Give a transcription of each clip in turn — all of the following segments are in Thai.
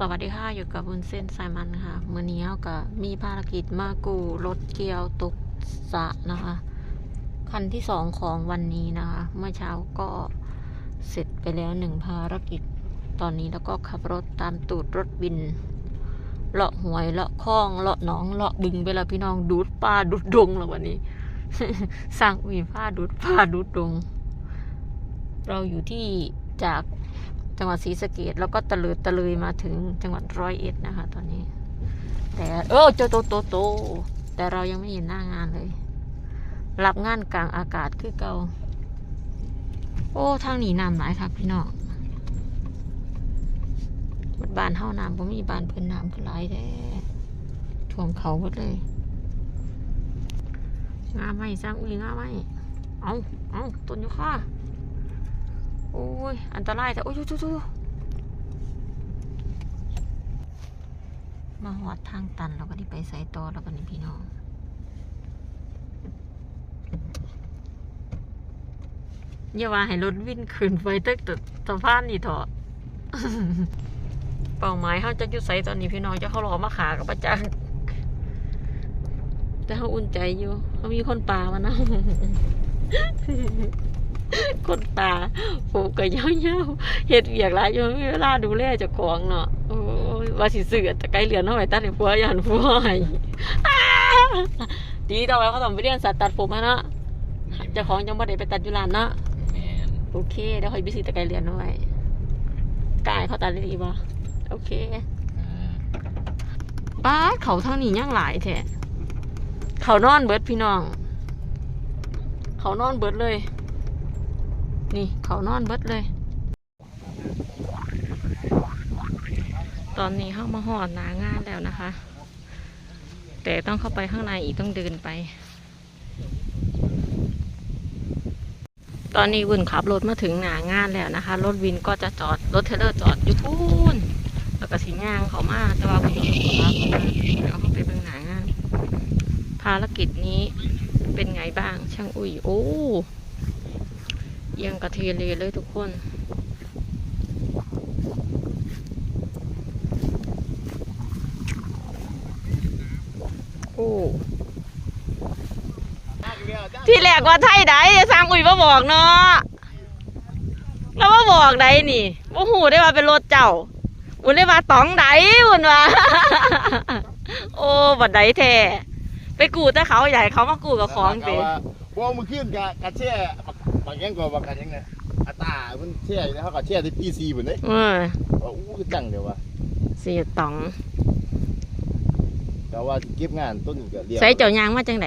สวัสดีค่ะ อยู่กับบุญเส้นสายมันค่ะมื่อนี้เราก็มีภารกิจมากูรถเกียวตกสะนะคะ คันที่สองของวันนี้นะคะ เมื่อเช้าก็เสร็จไปแล้วหนึ่งภารกิจ ตอนนี้แล้วก็ขับรถตามตูดรถบิน เลาะหวยเลาะคลองเลาะหนองเลาะบึงไปแล้วพี่น้องดูดป่าดูดดงแล้ววันนี้ สร้างมีผ้าดูดป่าดูดดง เราอยู่ที่จาก จังหวัดศรีสะเกดแล้วก็ตะลืดตะเลยมาถึงจังหวัดร้อยเอ็ดนะคะ ตอนนี้ แต่เออเจอโตโตโต แต่เรายังไม่เห็นหน้างานเลยรับงานกลางอากาศคือเกาโอ้ทางหนีน้ำหลายครับพี่น้องบดบานเฮาน้ำผมมีบานเพิ่นน้ำคือหลายแท้ท่วมเขาหมดเลยงาไม่สร้างอุ้ยงาไม่เอาเอาต้นอยู่ค่ะ โอ้ย อันตรายแต่โอ้ยจูจูมาหอดทางตันเราก็ได้ไปใส่ต่อแล้วกันนี่พี่น้องอย่าว่าให้รถวิ่นขึ้นไปตึกตึกสะพานนี่เถอะเป้าหมายเขาจะยู่ใส่ตอนนี้พี่น้องจะเขารอมาขากับประจักแต่เขาอุ่นใจอยู่เขามีคนป่ามานะ คนตาผูกกะยาวๆเฮ็ดเวียกหลายอยู่ไม่มีเวลาดูแลเจ้าของเนาะโอ้ยว่าสิซื้อแต่ไกลเหลือนเท่าไหร่ตัดให้ผัวยันผัวให้อ้าดีต่อไปเขาต้องไปเรียนสัตว์ตัดผมมาเนาะเจ้าของยังบ่ได้ไปตัดอยู่ร้านเนาะแม่นโอเคเดี๋ยวคอยไปซื้อแต่ไกลเหลือนเอาไว้กายเขาตัดได้ดีบ่โอเคอ่าป้าดเขาทางนี้ย่างหลายแท้เขานอนเบิดพี่น้อง เขานอนเบิดเลย นี่เขานอนเบิดเลย ตอนนี้เข้ามาหอดนางานแล้วนะคะ แต่ต้องเข้าไปข้างในอีกต้องเดินไป ตอนนี้วุ่นขับรถมาถึงหนางานแล้วนะคะ รถวินก็จะจอด รถเทลเลอร์จอดอยู่พูนแล้วก็สีย่างเขามาแต่ว่าผมรับเอาเข้าไปเบิ่งหนางาน ภารกิจนี้เป็นไงบ้างช่างอุ้ยโอ้ ยังกระเทเลเลยทุกคนโอ้ที่แรกว่าไทยใดสร้างอุ้ยมาบอกเนาะแล้วมาบอกใดนี่ว่าหูได้ว่าเป็นรถเจ้าอุ่นได้ว่าตองใดอุ่นว่าโอ้บัดใดแท้ไปกูแต่เขาใหญ่เขามากูกับของสิว่ามือขึ้นกะกะแช่ บักบางยังก็บักกันยังไงอัตรามันแช่อยู่แล้วเขาก็แช่ที่ปีซีเหมือนเด้เออว่าอู้คือจังเดียววะเสียตองแต่ว่าเก็บงานต้นก็เดียวใส่เจ้ายางมาจังได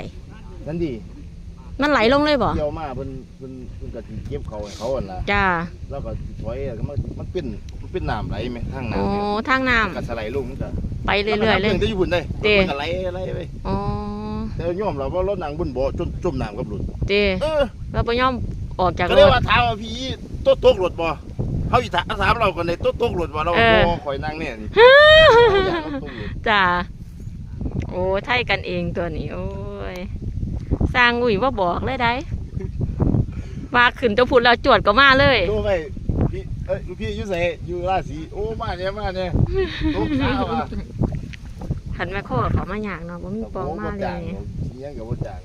นั่นดีมันไหลลงเลยบ่เดียวมาเพิ่นเพิ่นเพิ่นก็สิเก็บเขาให้เขาอะนะจ้าแล้วก็สิถอยแล้วก็มันมันเป็นมันเป็นน้ำไหลไหมทางโอ้น้ำเนี่ยทางน้มันก็สไลด์ลงมันก็ำไปเรื่อยๆเลยมันก็อยู่บุญได้เด้ มันก็ไหลไหลไปอ๋อแต่ยอมเราว่ารถนางบุญบ่จนจมน้ำกับรถเจเออเราไปย่อม ออกจากก็รเรียกถ ว่าถามว่าพี่โต๊ะโต๊ะรถบ่เขาอีถามถามเราก่อนในโต๊ะโต๊ะรถบ่เราเออบ่คอยนั่งเนี่ยนี่เขาอยากเอาโต๊ะรถจ้าโอ้ไทยกันเองตัวนี้ โอ้ยสร้างอุ้ยว่าบอกเลยได้ว่าขึ้นตัวพุดแล้วจวดก็มาเลย ดูไปพี่เอ้ยลูกพี่อยู่ไสอยู่ราศีโอ้มาเนี่ยมาเนี่ยโต๊ะข้าวอะขันแม่โคกับเขามาอย่างเนาะบ่มีปองมาเลจ้างยเสียงกับบ่จ้าง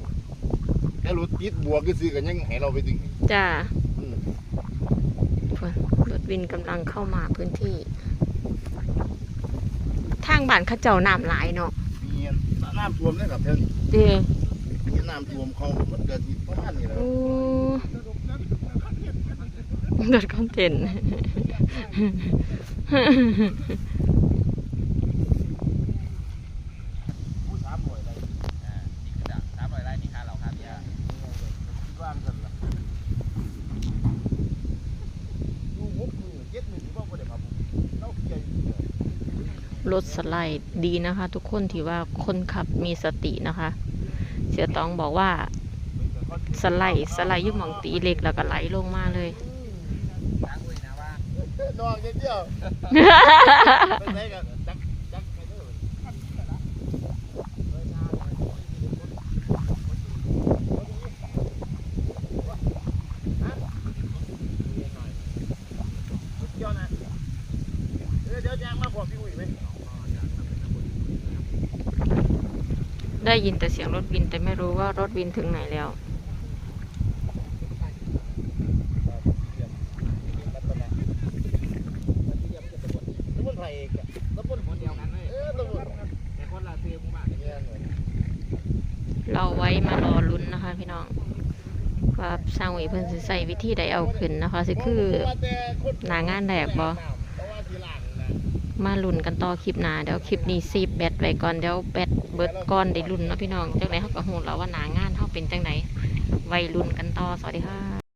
แต่รถติดบวกก็ซื้อกันยังให้เราไปถึงจ้าอืมพุ่นรถวินกำลังเข้ามาพื้นที่ ทางบ้านเขาเจ้าน้ำหลายเนาะมีน้ำท่วมเนี่ยครับเพิ่นเด้มีน้ำท่วมเขามันเกิดที่ประมาณนี้แหละโอ้รถคอนเทนต์ ผู้สามร้อยไร่อ่านี่คือดักสามร้อยไร่นี่ค่าเราค่าเบี้ยว่างกันล่ะอยู่หกหมื่นเจ็ดหมื่นที่ว่าบ่ได้มาบุกเราเคลียร์อยู่เนี่ย รถสไลด์ดีนะคะ ทุกคนที่ว่าคนขับมีสตินะคะ เสียตองบอกว่าสไลด์สไลด์ยุ่หมองตีเหล็กแล้วก็ไหลลงมาเลยนอนเดียวไปไหนกันจักจักไปเด้อเดี๋ยวนะเดี๋ยวยางมาพอพี่อุ้ยไหม ได้ยินแต่เสียงรถวินแต่ไม่รู้ว่ารถวินถึงไหนแล้ว เราไว้มารอลุ้นนะคะพี่น้องว่าสร้างหวีเพิ่นสิใส่วิธีใดเอาขึ้นนะคะสิคือหนางานแรกบ่ มาลุ้นกันต่อคลิปหน้าเดี๋ยวคลิปนี้ซีบแบตไว้ก่อนเดี๋ยวแบตเบิดก่อนได้ลุ้นเนาะพี่น้องจังไหนเขาก็หูแล้วว่าหนางานเขาเป็นจังไหนไว้ลุ้นกันต่อสวัสดีค่ะ